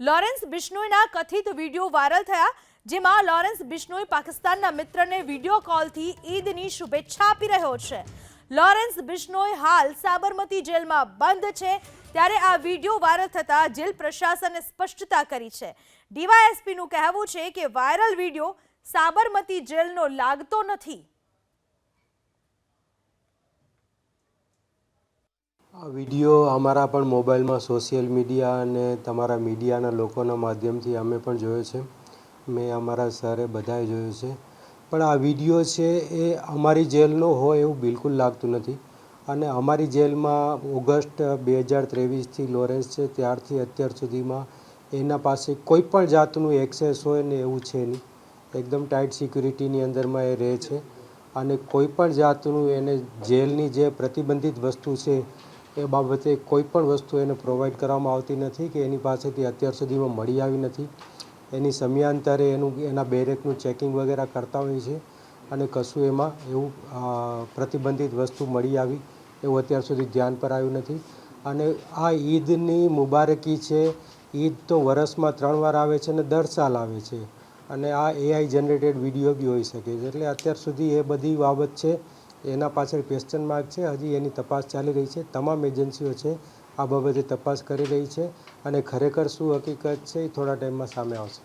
Lawrence બિશ્નોઈના કથિત video viral થયા, જેમાં લોરેન્સ બિશ્નોઈ પાકિસ્તાનના મિત્રને વીડિયો કોલથી ઈદની શુભેચ્છા આપી રહ્યો છે. લોરેન્સ બિશ્નોઈ હાલ સાબરમતી જેલમાં બંધ છે, ત્યારે આ વીડિયો વાયરલ થતાં જેલ પ્રશાસને સ્પષ્ટતા કરી છે. ડીવાયએસપીનું કહેવું છે કે વાયરલ વીડિયો સાબરમતી જેલનો લાગતો નથી. વીડિયો અમારા પણ મોબાઈલમાં સોશિયલ મીડિયા અને તમારા મીડિયાના લોકોના માધ્યમથી અમે પણ જોયો છે. મેં અમારા સરે બધાએ જોયો છે. પણ આ વીડિયો છે એ અમારી જેલનો હોય એવું બિલકુલ લાગતું નથી. અને અમારી જેલમાં ઓગસ્ટ બે હજાર ત્રેવીસથી લોરેન્સ છે, ત્યારથી અત્યાર સુધીમાં એના પાસે કોઈ પણ જાતનું એક્સેસ હોય ને એવું છે નહીં. એકદમ ટાઈટ સિક્યુરિટીની અંદરમાં એ રહે છે. અને કોઈ પણ જાતનું એને જેલની જે પ્રતિબંધિત વસ્તુ છે એ બાબતે કોઈ પણ વસ્તુ એને પ્રોવાઈડ કરવામાં આવતી નથી કે એની પાસેથી અત્યાર સુધીમાં મળી આવી નથી. એની સમયાંતરે એનું, એના બેરેકનું ચેકિંગ વગેરે કરતા હોય છે અને કશું એમાં એવું પ્રતિબંધિત વસ્તુ મળી આવી એવું અત્યાર સુધી ધ્યાન પર આવ્યું નથી. અને આ ઈદની મુબારકી છે, ઈદ તો વરસમાં ત્રણ વાર આવે છે અને દર સાલ આવે છે. અને આ એઆઈ જનરેટેડ વીડિયો બી હોઈ શકે છે. એટલે અત્યાર સુધી એ બધી બાબત છે એના પાછળ ક્વેશ્ચન માર્ક છે. હજી એની તપાસ ચાલી રહી છે. તમામ એજન્સીઓ છે આ બાબતે તપાસ કરી રહી છે અને ખરેખર શું હકીકત છે એ થોડા ટાઈમમાં સામે આવશે.